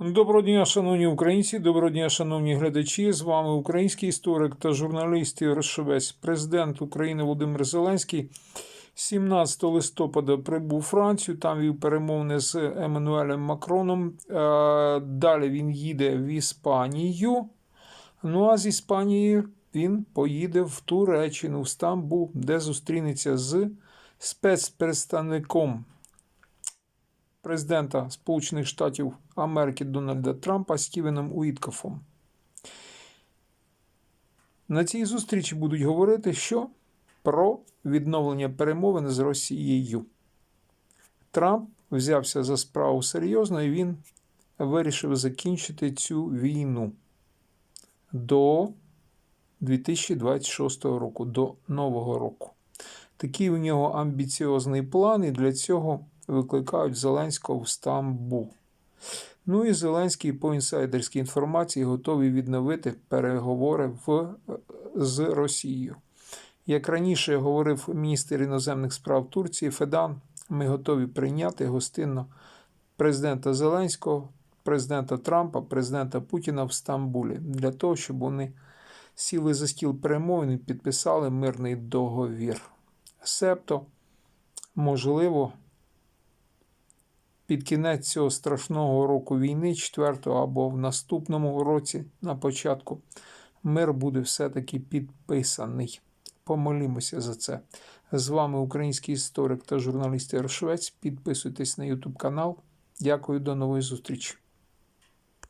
Доброго дня, шановні українці, доброго дня, шановні глядачі. З вами український історик та журналіст Ігор Шевець. Президент України Володимир Зеленський 17 листопада прибув у Францію. Там вів перемовини з Еммануелем Макроном. Е, Далі він їде в Іспанію. Ну а з Іспанії він поїде в Туреччину, в Стамбул, де зустрінеться з спецпредставником президента Сполучених Штатів Америки Дональда Трампа Стівеном Уіткофом. На цій зустрічі будуть говорити, що про відновлення перемовин з Росією. Трамп взявся за справу серйозно і він вирішив закінчити цю війну до 2026 року, до Нового року. Такий у нього амбіціозний план, і для цього викликають Зеленського в Стамбул. Ну і Зеленський по інсайдерській інформації готовий відновити переговори в, з Росією. Як раніше говорив міністр іноземних справ Турції Федан, ми готові прийняти гостинно президента Зеленського, президента Трампа, президента Путіна в Стамбулі для того, щоб вони сіли за стіл перемовин і підписали мирний договір. Себто, можливо, під кінець цього страшного року війни, 4 або в наступному році, на початку, мир буде все-таки підписаний. Помолімося за це. З вами український історик та журналіст Ігор Підписуйтесь на YouTube канал. Дякую, до нової зустрічі.